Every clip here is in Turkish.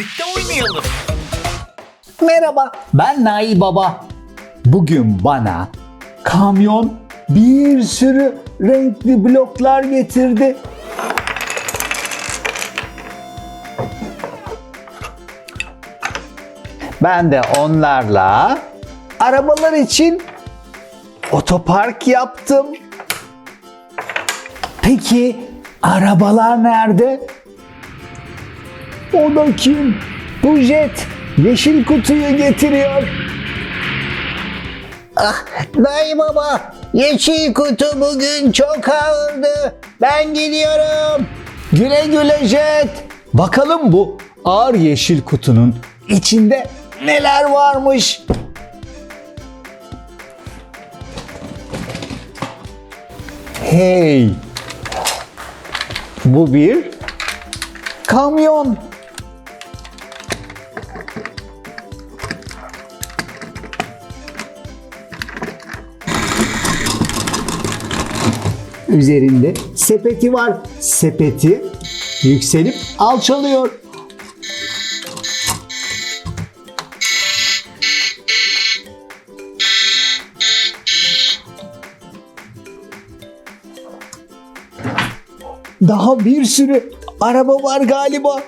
birlikte oynayalım. Merhaba, ben Nail Baba. Bugün bana kamyon bir sürü renkli bloklar getirdi. Ben de onlarla arabalar için otopark yaptım. Peki arabalar nerede? O da kim? Bu jet yeşil kutuyu getiriyor. Ah, dayı baba, yeşil kutu bugün çok ağırdı. Ben gidiyorum. Güle güle jet. Bakalım bu ağır yeşil kutunun içinde neler varmış. Hey. Bu bir kamyon. Üzerinde sepeti var. Sepeti yükselip alçalıyor. Daha bir sürü araba var galiba.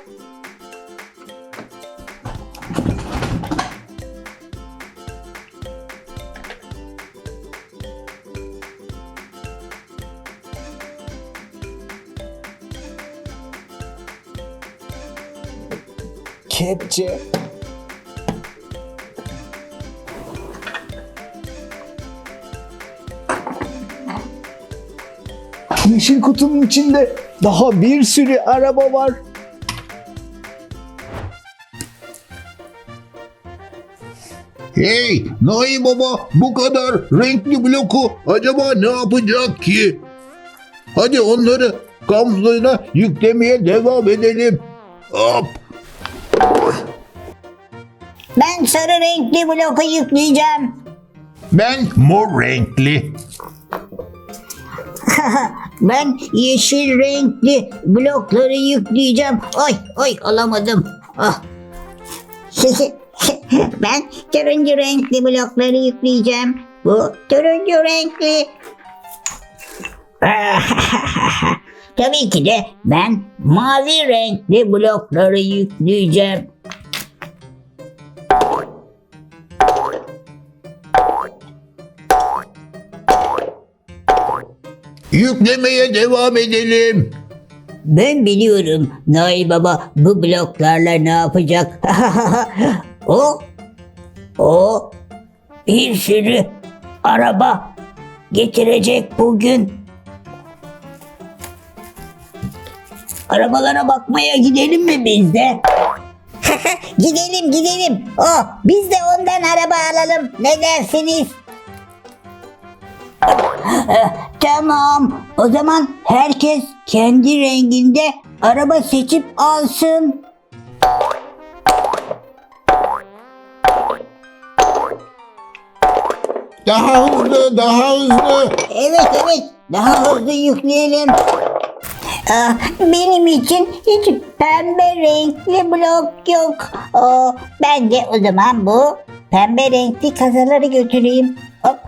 Kepçe. Yeşil kutunun içinde daha bir sürü araba var. Hey Naim Baba bu kadar renkli bloku acaba ne yapacak ki? Hadi onları kamyona yüklemeye devam edelim. Hop. Ben sarı renkli bloku yükleyeceğim. Ben mor renkli. Ben yeşil renkli blokları yükleyeceğim. Ay ay alamadım. Ah. ben turuncu renkli blokları yükleyeceğim. Bu turuncu renkli. Tabii ki de ben mavi renkli blokları yükleyeceğim. Yüklemeye devam edelim. Ben biliyorum Nail Baba bu bloklarla ne yapacak. o, o bir sürü araba getirecek bugün. Arabalara bakmaya gidelim mi biz de? gidelim gidelim. Oh, biz de ondan araba alalım. Ne dersiniz? Tamam. O zaman herkes kendi renginde araba seçip alsın. Daha hızlı, daha hızlı. Evet evet. Daha hızlı yükleyelim. Ah, benim için hiç pembe renkli blok yok. Oh, ben de o zaman bu pembe renkli kasaları götüreyim. Hop.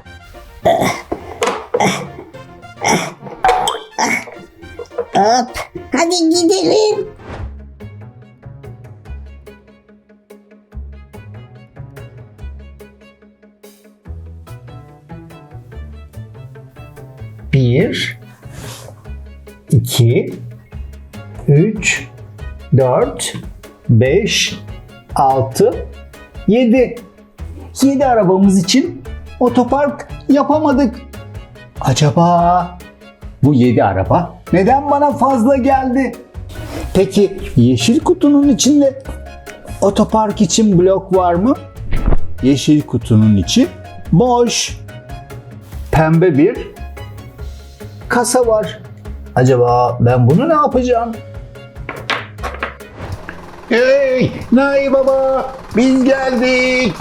Hop. Hadi gidelim. Bir, iki, üç, dört, beş, altı, yedi. Yedi arabamız için otopark yapamadık. Acaba bu yedi araba neden bana fazla geldi? Peki yeşil kutunun içinde otopark için blok var mı? Yeşil kutunun içi boş. Pembe bir kasa var. Acaba ben bunu ne yapacağım? Hey Naim Baba biz geldik.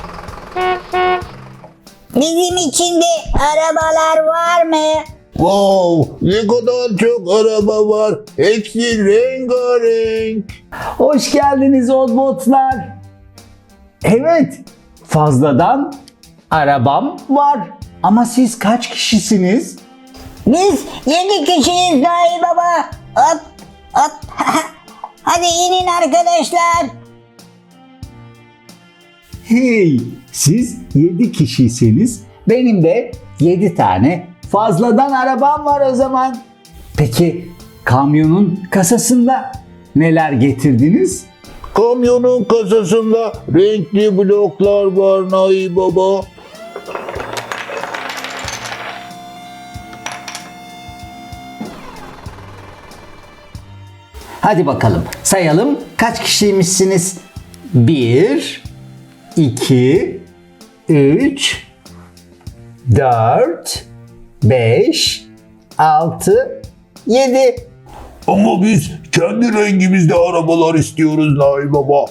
Bizim için de arabalar var mı? Wow, ne kadar çok araba var. Hepsi rengarenk. Hoş geldiniz Oddbotlar. Evet, fazladan arabam var. Ama siz kaç kişisiniz? Biz yedi kişiyiz dahi baba. Hop hop. Hadi inin arkadaşlar. Hey, siz 7 kişiyseniz benim de 7 tane fazladan arabam var o zaman. Peki kamyonun kasasında neler getirdiniz? Kamyonun kasasında renkli bloklar var Nahi Baba. Hadi bakalım sayalım kaç kişiymişsiniz? 1, 2, 3, 4, 5, 6, 7. Ama biz kendi rengimizde arabalar istiyoruz Nahi Baba.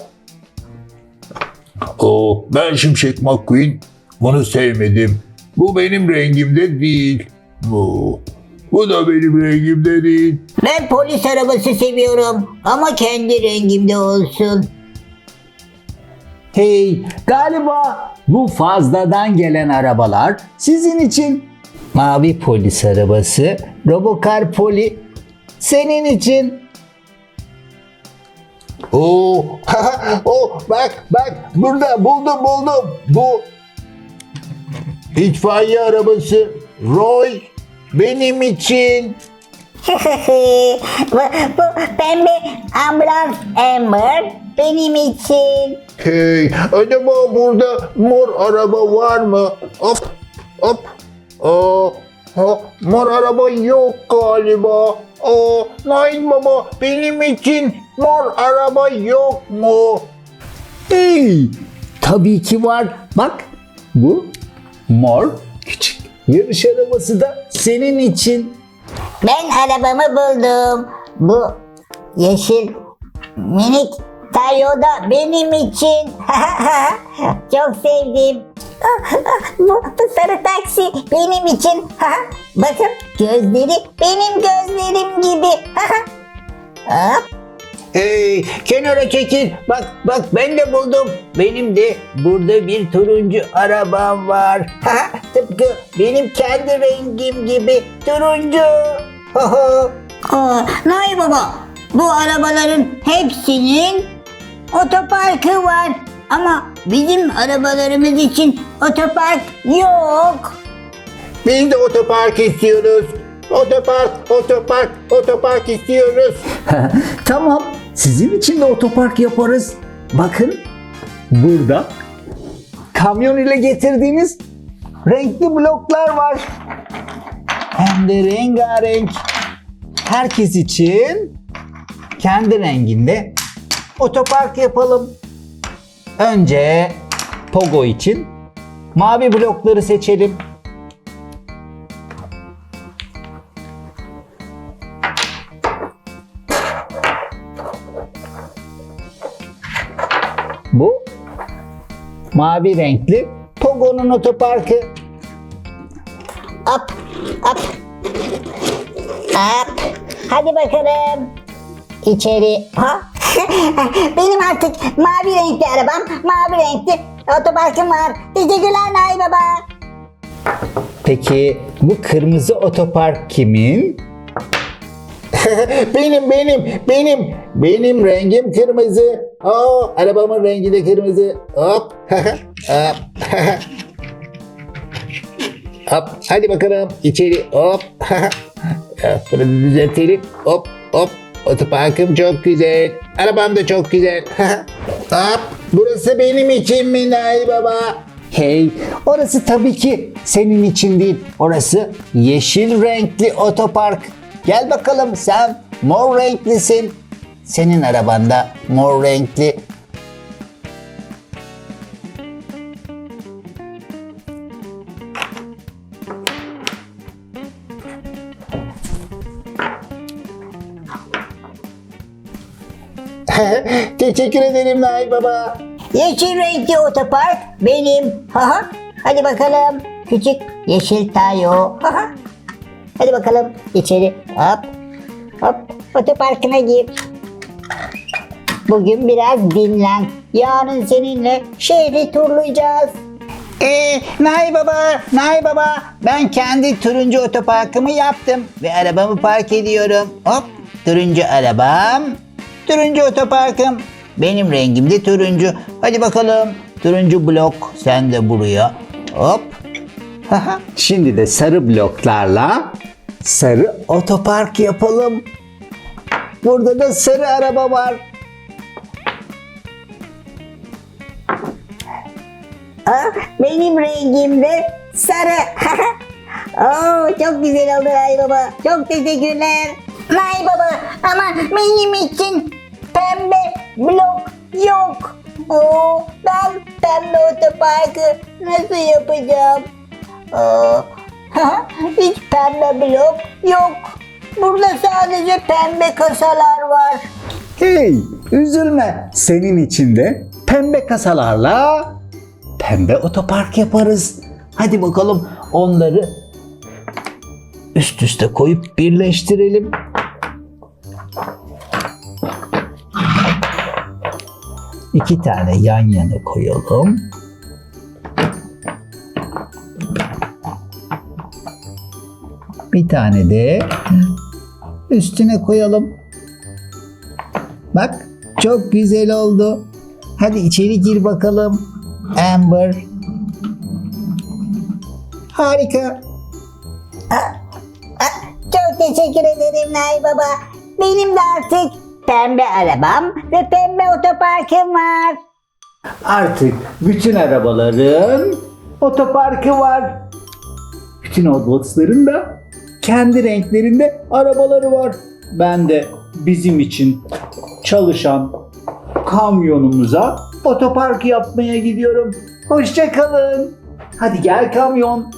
Oo, ben Şimşek McQueen. Bunu sevmedim. Bu benim rengimde değil. Bu, bu da benim rengimde değil. Ben polis arabası seviyorum ama kendi rengimde olsun. Hey, galiba bu fazladan gelen arabalar sizin için. Mavi polis arabası, Robocar Poli senin için. Oo, oh, bak bak burada buldum buldum. Bu itfaiye arabası Roy benim için. bu, bu pembe ambulans Amber benim için. Hey, acaba burada mor araba var mı? Hop, hop. Aa, ha, mor araba yok galiba. Aa, Nail Baba benim için mor araba yok mu? Hey, tabii ki var. Bak, bu mor küçük yarış arabası da senin için. Ben arabamı buldum. Bu yeşil minik Toyota benim için. Çok sevdim. Bu, bu sarı taksi benim için. Bakın gözleri benim gözlerim gibi. Hop. Hey, kenara çekil. Bak bak ben de buldum. Benim de burada bir turuncu arabam var. Tıpkı benim kendi rengim gibi turuncu. Aa, Nay baba bu arabaların hepsinin otoparkı var. Ama bizim arabalarımız için otopark yok. Biz de otopark istiyoruz. Otopark, otopark, otopark istiyoruz. tamam, sizin için de otopark yaparız. Bakın, burada kamyon ile getirdiğiniz renkli bloklar var. Hem de rengarenk. Herkes için kendi renginde otopark yapalım. Önce Pogo için mavi blokları seçelim. Bu mavi renkli Pogo'nun otoparkı. Hop hop. Hop. Hadi bakalım. İçeri. Ha? Benim artık mavi renkli arabam, mavi renkli otoparkım var. Teşekkürler Nay Baba. Peki bu kırmızı otopark kimin? benim, benim, benim. Benim rengim kırmızı. Aa, arabamın rengi de kırmızı. Hop. Hop. Hop. Hadi bakalım içeri. Hop. Bunu düzeltelim. Hop. Hop. Otoparkım çok güzel. Arabam da çok güzel. Hop. Burası benim için mi Nail Baba? Hey, orası tabii ki senin için değil. Orası yeşil renkli otopark. Gel bakalım sen mor renklisin. Senin arabanda mor renkli. Teşekkür ederim Nail Baba. Yeşil renkli otopark benim. Haha. Hadi bakalım. Küçük yeşil tayo. Haha. Hadi bakalım içeri. Hop. Hop. Otoparkına gir. Bugün biraz dinlen. Yarın seninle şehri turlayacağız. Ee, Nay Baba, Nay Baba ben kendi turuncu otoparkımı yaptım ve arabamı park ediyorum. Hop turuncu arabam, turuncu otoparkım. Benim rengim de turuncu. Hadi bakalım turuncu blok sen de buraya. Hop. Şimdi de sarı bloklarla sarı otopark yapalım. Burada da sarı araba var. Aa, benim rengim de sarı. Oo, çok güzel oldu Nay Baba. Çok teşekkürler. Nay Baba ama benim için pembe blok yok. Oo, ben pembe otoparkı nasıl yapacağım? Oo, hiç pembe blok yok. Burada sadece pembe kasalar var. Hey, üzülme. Senin için de pembe kasalarla pembe otopark yaparız. Hadi bakalım onları üst üste koyup birleştirelim. İki tane yan yana koyalım. Bir tane de üstüne koyalım. Bak çok güzel oldu. Hadi içeri gir bakalım. Amber. Harika. Çok teşekkür ederim Nay Baba. Benim de artık pembe arabam ve pembe otoparkım var. Artık bütün arabaların otoparkı var. Bütün Hot da kendi renklerinde arabaları var. Ben de bizim için çalışan kamyonumuza otopark yapmaya gidiyorum. Hoşça kalın. Hadi gel kamyon.